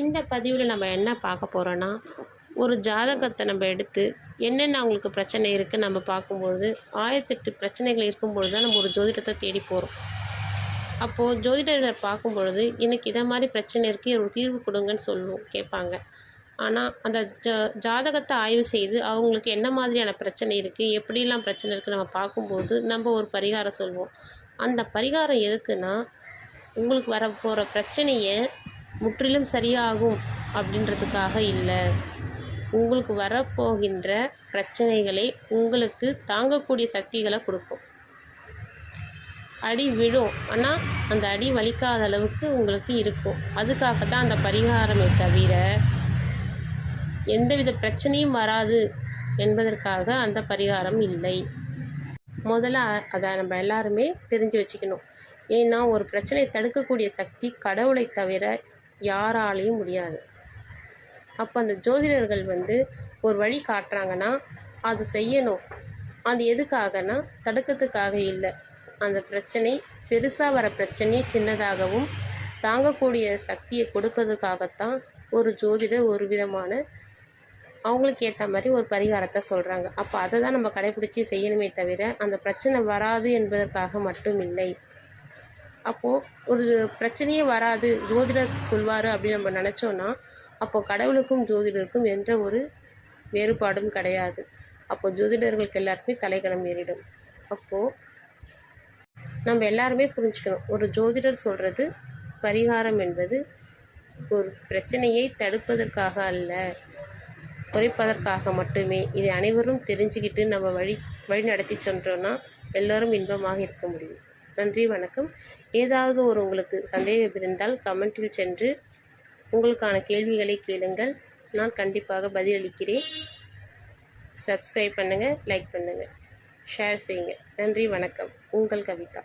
இந்த பதிவில் நம்ம என்ன பார்க்க போகிறோன்னா ஒரு ஜாதகத்தை நம்ம எடுத்து என்னென்ன அவங்களுக்கு பிரச்சனை இருக்குது நம்ம பார்க்கும்பொழுது ஆயிரத்தெட்டு பிரச்சனைகள் இருக்கும்பொழுது தான் நம்ம ஒரு ஜோதிடத்தை தேடி போகிறோம் அப்போது ஜோதிடரை பார்க்கும் பொழுது எனக்கு இதை மாதிரி பிரச்சனை இருக்குது ஒரு தீர்வு கொடுங்கன்னு சொல்லுவோம் கேட்பாங்க. ஆனால் அந்த ஜா ஜாதகத்தை ஆய்வு செய்து அவங்களுக்கு என்ன மாதிரியான பிரச்சனை இருக்குது எப்படிலாம் பிரச்சனை இருக்குது நம்ம பார்க்கும்போது நம்ம ஒரு பரிகாரம் சொல்வோம். அந்த பரிகாரம் எதுக்குன்னா உங்களுக்கு வர போகிற பிரச்சனையை முற்றிலும் சரியாகும் அப்படின்றதுக்காக இல்லை. உங்களுக்கு வரப்போகின்ற பிரச்சனைகளை உங்களுக்கு தாங்கக்கூடிய சக்திகளை கொடுக்கும். அடி விழும். ஆனால் அந்த அடி வலிக்காத அளவுக்கு உங்களுக்கு இருக்கும். அதுக்காக தான் அந்த பரிகாரமே தவிர எந்தவித பிரச்சனையும் வராது என்பதற்காக அந்த பரிகாரம் இல்லை. முதல்ல அதை நம்ம எல்லாருமே தெரிஞ்சு வச்சுக்கணும். ஏன்னா ஒரு பிரச்சனையை தடுக்கக்கூடிய சக்தி கடவுளை தவிர யாராலையும் முடியாது. அப்போ அந்த ஜோதிடர்கள் வந்து ஒரு வழி காட்டுறாங்கன்னா அது செய்யணும். அது எதுக்காகனா தடுக்கிறதுக்காக இல்லை. அந்த பிரச்சனை பெருசாக வர பிரச்சனையை சின்னதாகவும் தாங்கக்கூடிய சக்தியை கொடுப்பதற்காகத்தான் ஒரு ஜோதிடர் ஒரு விதமான அவங்களுக்கு ஏற்ற மாதிரி ஒரு பரிகாரத்தை சொல்கிறாங்க அப்போ அதை தான் நம்ம கடைபிடிச்சி செய்யணுமே தவிர அந்த பிரச்சனை வராது என்பதற்காக மட்டும் இல்லை. அப்போது ஒரு பிரச்சனையே வராது ஜோதிடர் சொல்வார் அப்படின்னு நம்ம நினச்சோன்னா அப்போது கடவுளுக்கும் ஜோதிடருக்கும் என்ற ஒரு வேறுபாடும் கிடையாது. அப்போ ஜோதிடர்களுக்கு எல்லாருக்குமே தலைக்கணம் ஏறிடும். அப்போது நம்ம எல்லாருமே புரிஞ்சுக்கணும். ஒரு ஜோதிடர் சொல்கிறது பரிகாரம் என்பது ஒரு பிரச்சனையை தடுப்பதற்காக அல்ல குறைப்பதற்காக மட்டுமே. இதை அனைவரும் தெரிஞ்சுக்கிட்டு நம்ம வழி வழி நடத்தி சென்றோன்னா எல்லோரும் இன்பமாக இருக்க முடியும். நன்றி வணக்கம். ஏதாவது ஒரு உங்களுக்கு சந்தேகம் இருந்தால் கமெண்ட்டில் சென்று உங்களுக்கான கேள்விகளை கேளுங்கள். நான் கண்டிப்பாக பதிலளிக்கிறேன். சப்ஸ்கிரைப் பண்ணுங்கள் லைக் பண்ணுங்கள் ஷேர் செய்யுங்க. நன்றி வணக்கம். உங்கள் கவிதா.